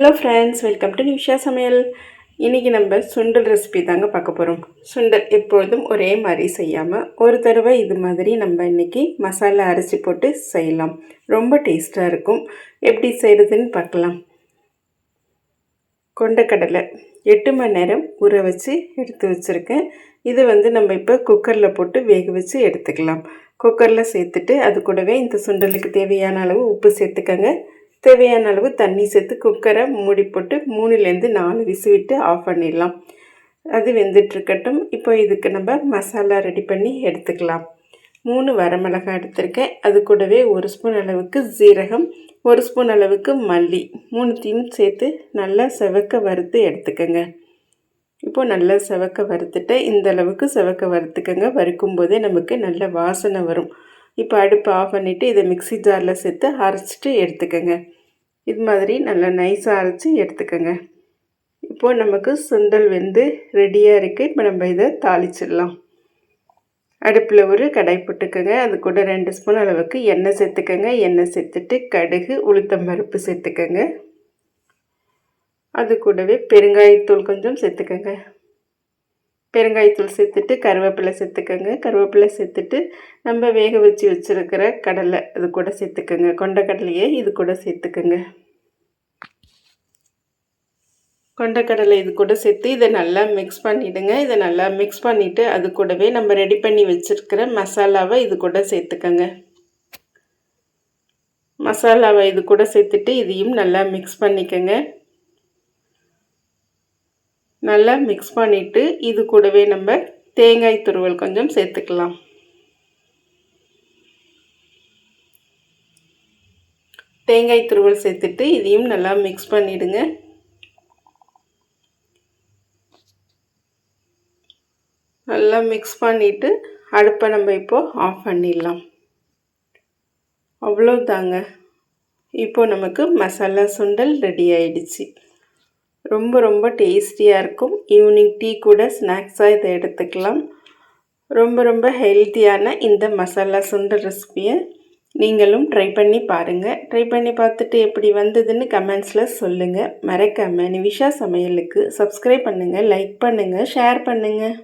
Hello friends welcome to Nisha சமையல் இன்றைக்கி நம்ம சுண்டல் ரெசிபி தாங்க பார்க்க போகிறோம் சுண்டல் எப்பொழுதும் ஒரே மாதிரி செய்யாமல் ஒரு தடவை இது மாதிரி நம்ம இன்றைக்கி மசாலா அரைச்சி போட்டு செய்யலாம். ரொம்ப டேஸ்ட்டாக இருக்கும். எப்படி செய்கிறதுன்னு பார்க்கலாம். கொண்டக்கடலை எட்டு மணி நேரம் ஊற வச்சு எடுத்து வச்சுருக்கேன். இதை வந்து நம்ம இப்போ குக்கரில் போட்டு வேக வச்சு எடுத்துக்கலாம். குக்கரில் சேர்த்துட்டு அது கூடவே இந்த சுண்டலுக்கு தேவையான அளவு உப்பு சேர்த்துக்கங்க. தேவையான அளவு தண்ணி சேர்த்து குக்கரை மூடி போட்டு மூணுலேருந்து நாலு விசு விட்டு ஆஃப் பண்ணிடலாம். அது வெந்துட்டுருக்கட்டும். இப்போ இதுக்கு நம்ம மசாலா ரெடி பண்ணி எடுத்துக்கலாம். மூணு வரமிளகாய் எடுத்திருக்கேன். அது கூடவே ஒரு ஸ்பூன் அளவுக்கு ஜீரகம் ஒரு ஸ்பூன் அளவுக்கு மல்லி. மூணுத்தையும் சேர்த்து நல்லா செவக்க வறுத்து எடுத்துக்கோங்க. இப்போது நல்லா செவக்க வறுத்துட்டு இந்த அளவுக்கு செவக்க வறுத்துக்கங்க. வறுக்கும் போதே நமக்கு நல்ல வாசனை வரும். இப்போ அடுப்பு ஆஃப் பண்ணிவிட்டு இதை மிக்சி ஜாரில் சேர்த்து அரைச்சிட்டு எடுத்துக்கோங்க. இது மாதிரி நல்லா நைஸாக அரைச்சி எடுத்துக்கோங்க. இப்போது நமக்கு சுண்டல் வெந்து ரெடியாக இருக்குது இப்போ நம்ம இதை தாளிச்சிடலாம். அடுப்பில் ஒரு கடாய் போட்டுக்கோங்க. அது கூட ரெண்டு ஸ்பூன் அளவுக்கு எண்ணெய் சேர்த்துக்கோங்க. எண்ணெய் சேர்த்துட்டு கடுகு உளுத்தம் பருப்பு சேர்த்துக்கோங்க. அது கூடவே பெருங்காயத்தூள் கொஞ்சம் சேர்த்துக்கோங்க. பெருங்காயத்தூள் சேர்த்துட்டு கருவேப்பிலை சேர்த்துக்கோங்க. கருவேப்பிலை சேர்த்துட்டு நம்ம வேக வச்சு வச்சுருக்கிற கடலை அது கூட சேர்த்துக்கோங்க. கொண்ட கடலையே இது கூட சேர்த்துக்கோங்க. கொண்டக்கடலை இது கூட சேர்த்து இதை நல்லா மிக்ஸ் பண்ணிவிடுங்க இதை நல்லா மிக்ஸ் பண்ணிவிட்டு அது கூடவே நம்ம ரெடி பண்ணி வச்சுருக்கிற மசாலாவை இது கூட சேர்த்துக்கோங்க. மசாலாவை இது கூட சேர்த்துட்டு இதையும் நல்லா மிக்ஸ் பண்ணிக்கோங்க. நல்லா மிக்ஸ் பண்ணிவிட்டு இது கூடவே நம்ம தேங்காய் துருவல் கொஞ்சம் சேர்த்துக்கலாம். தேங்காய் துருவல் சேர்த்துட்டு இதையும் நல்லா மிக்ஸ் பண்ணிவிடுங்க நல்லா மிக்ஸ் பண்ணிவிட்டு அடுப்பை நம்ம இப்போது ஆஃப் பண்ணிடலாம். அவ்வளோதாங்க இப்போது நமக்கு மசாலா சுண்டல் ரெடி ஆயிடுச்சு. ரொம்ப ரொம்ப டேஸ்டியாக இருக்கும். ஈவினிங் டீ கூட ஸ்நாக்ஸாக இதை எடுத்துக்கலாம். ரொம்ப ரொம்ப ஹெல்த்தியான இந்த மசாலா சுண்டல் ரெசிபியை நீங்களும் ட்ரை பண்ணி பாருங்கள் ட்ரை பண்ணி பார்த்துட்டு எப்படி வந்ததுன்னு கமெண்ட்ஸில் சொல்லுங்கள் மறக்காமல் நிவிஷா சமையலுக்கு சப்ஸ்கிரைப் பண்ணுங்கள் லைக் பண்ணுங்கள் ஷேர் பண்ணுங்கள்